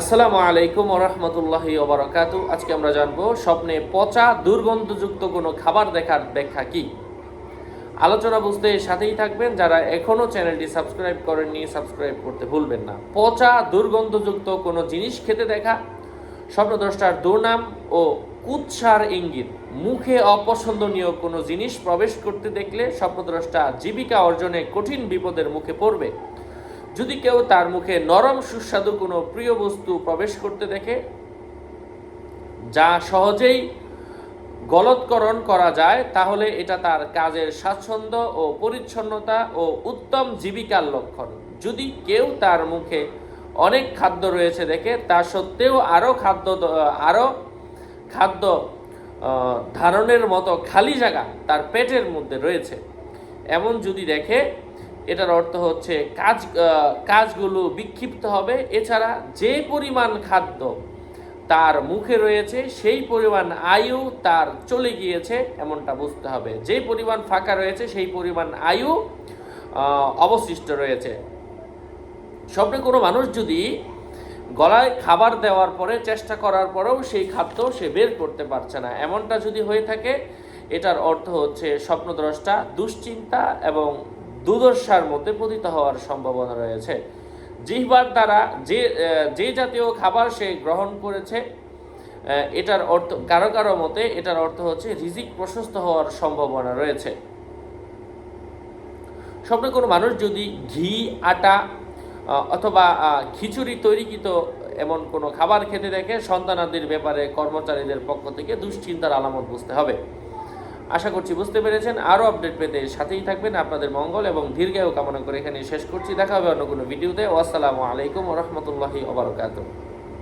আসসালামু আলাইকুম ওরহমতুল্লাহি ওবরাকাত আজকে আমরা জানব স্বপ্নে পচা, দুর্গন্ধযুক্ত কোনো খাবার দেখার ব্যাখ্যা কি? আলোচনা বুঝতে সাথেই থাকবেন। যারা এখনও চ্যানেলটি সাবস্ক্রাইব করেননি, সাবস্ক্রাইব করতে ভুলবেন না। পচা, দুর্গন্ধযুক্ত কোনো জিনিস খেতে দেখা, স্বপ্নদ্রষ্টার দুর্নাম ও কুৎসার ইঙ্গিত। মুখে অপছন্দনীয় কোনো জিনিস প্রবেশ করতে দেখলে স্বপ্নদ্রষ্টা জীবিকা অর্জনে কঠিন বিপদের মুখে পড়বে। যদি কেউ তার মুখে নরম সুস্বাদু কোনো প্রিয় বস্তু প্রবেশ করতে দেখে, যা সহজেই গলৎকরণ করা যায়, তাহলে এটা তার কাজের স্বাচ্ছন্দ্য ও পরিচ্ছন্নতা ও উত্তম জীবিকার লক্ষণ। যদি কেউ তার মুখে অনেক খাদ্য রয়েছে দেখে, তা সত্ত্বেও আরও খাদ্য আরও খাদ্য ধারণের মতো খালি জায়গা তার পেটের মধ্যে রয়েছে। এমন যদি দেখে এটার অর্থ হচ্ছে কাজ কাজগুলো বিক্ষিপ্ত হবে। এছাড়া যে পরিমাণ খাদ্য তার মুখে রয়েছে, সেই পরিমাণ আয়ু তার চলে গিয়েছে, এমনটা বুঝতে হবে। যে পরিমাণ ফাঁকা রয়েছে, সেই পরিমাণ আয়ু অবশিষ্ট রয়েছে। স্বপ্নে কোনো মানুষ যদি গলায় খাবার দেওয়ার পরে, চেষ্টা করার পরেও সেই খাদ্য সে বের করতে পারছে না, এমনটা যদি হয়ে থাকে, এটার অর্থ হচ্ছে স্বপ্নদ্রষ্টা, দুশ্চিন্তা এবং দুর্দশার মধ্যে পতিত হওয়ার সম্ভাবনা রয়েছে। জিহ্বার দ্বারা যে যে জাতীয় খাবার সে গ্রহণ করেছে এটার অর্থ, কারও কারও মতে এটার অর্থ হচ্ছে রিজিক প্রশস্ত হওয়ার সম্ভাবনা রয়েছে। স্বপ্নে কোনো মানুষ যদি ঘি, আটা অথবা খিচুড়ি তৈরিকৃত এমন কোনো খাবার খেতে দেখে, সন্তানাদির ব্যাপারে কর্মচারীদের পক্ষ থেকে দুশ্চিন্তার আলামত বুঝতে হবে। আশা করছি বুঝতে পেরেছেন। আরও আপডেট পেতে সাথেই থাকবেন আপনাদের মঙ্গল এবং দীর্ঘায়ু কামনা করে এখানে শেষ করছি। দেখা হবে অন্য কোনো ভিডিওতে। আসসালামু আলাইকুম রহমতুল্লাহি ওবরাকাতুহ